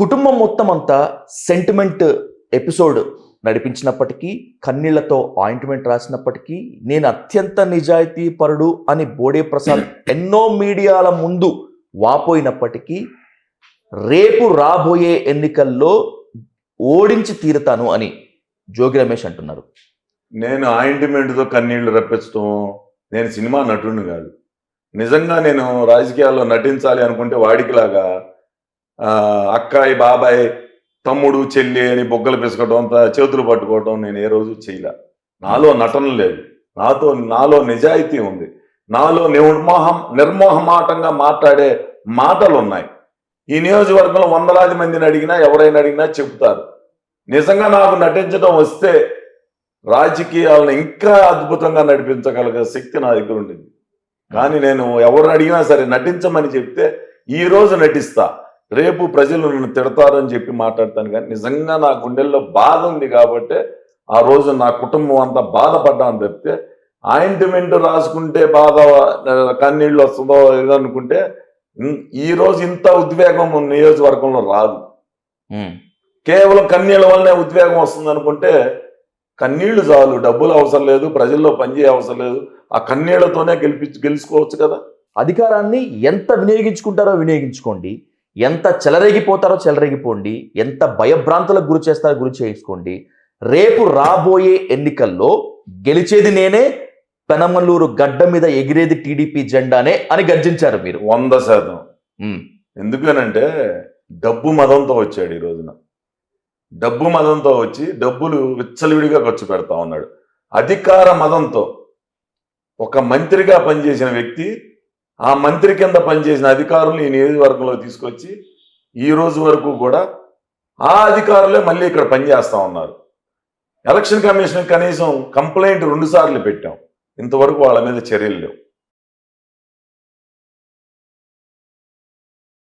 కుటుంబం మొత్తం అంతా సెంటిమెంట్ ఎపిసోడ్ నడిపించినప్పటికీ కన్నీళ్ళతో ఆయింట్మెంట్ రాసినప్పటికీ నేను అత్యంత నిజాయితీ పరుడు అని బోడే ప్రసాద్ ఎన్నో మీడియాల ముందు వాపోయినప్పటికీ రేపు రాబోయే ఎన్నికల్లో ఓడించి తీరుతాను అని జోగి రమేష్ అంటున్నారు. నేను ఆయింట్మెంట్తో కన్నీళ్ళు రప్పించడం నేను సినిమా నటుడిని కాదు. నిజంగా నేను రాజకీయాల్లో నటించాలి అనుకుంటే వాడికిలాగా అక్కాయి బాబాయ్ తమ్ముడు చెల్లి అని బొగ్గలు పిసుకోవడం చేతులు పట్టుకోవడం నేను ఏ రోజు చేయలే. నాలో నటన లేదు. నాతో నాలో నిజాయితీ ఉంది. నాలో నిర్మోహం నిర్మోహమాటంగా మాట్లాడే మాటలు ఉన్నాయి ఈ నియోజకవర్గంలో వందలాది మందిని అడిగినా ఎవరైనా అడిగినా చెబుతారు. నిజంగా నాకు నటించడం వస్తే రాజకీయాలను ఇంకా అద్భుతంగా నడిపించగలిగే శక్తి నా దగ్గర ఉండింది. కానీ నేను ఎవరు అడిగినా సరే నటించమని చెప్తే ఈ రోజు నటిస్తా. రేపు ప్రజలు నన్ను తిడతారని చెప్పి మాట్లాడతాను కానీ నిజంగా నా గుండెల్లో బాధ ఉంది కాబట్టి ఆ రోజు నా కుటుంబం అంతా బాధపడ్డాను తప్పితే ఆయింట్మెంట్ రాసుకుంటే బాధ కన్నీళ్ళు వస్తుందో ఏదో అనుకుంటే ఇన్- ఈ రోజు ఇంత ఉద్వేగం నియోజకవర్గంలో రాదు. కేవలం కన్నీళ్ళ వల్లనే ఉద్వేగం వస్తుంది అనుకుంటే కన్నీళ్ళు చాలు డబ్బులు అవసరం లేదు ప్రజల్లో పనిచేయ అవసరం లేదు ఆ కన్నీళ్ళతోనే గెలిపి గెలుచుకోవచ్చు కదా. అధికారాన్ని ఎంత వినియోగించుకుంటారో వినియోగించుకోండి. ఎంత చెలరేగిపోతారో చెలరేగిపోండి ఎంత భయభ్రాంతులకు గురి చేస్తారో గురి చేసుకోండి రేపు రాబోయే ఎన్నికల్లో గెలిచేది నేనే పెనమల్లూరు గడ్డ మీద ఎగిరేది టీడీపీ జెండానే అని గర్జించారు మీరు. వంద శాతం. ఎందుకనంటే డబ్బు మదంతో వచ్చాడు ఈ రోజున. డబ్బు మదంతో వచ్చి డబ్బులు విచ్చలవిడిగా ఖర్చు పెడతా ఉన్నాడు. అధికార మదంతో ఒక మంత్రిగా పనిచేసిన వ్యక్తి ఆ మంత్రి కింద పనిచేసిన అధికారులు ఈ నియోజకవర్గంలో తీసుకొచ్చి ఈ రోజు వరకు కూడా ఆ అధికారులే మళ్ళీ ఇక్కడ పనిచేస్తూ ఉన్నారు. ఎలక్షన్ కమిషన్ కనీసం కంప్లైంట్ రెండు సార్లు పెట్టాం. ఇంతవరకు వాళ్ళ మీద చర్యలు లేవు.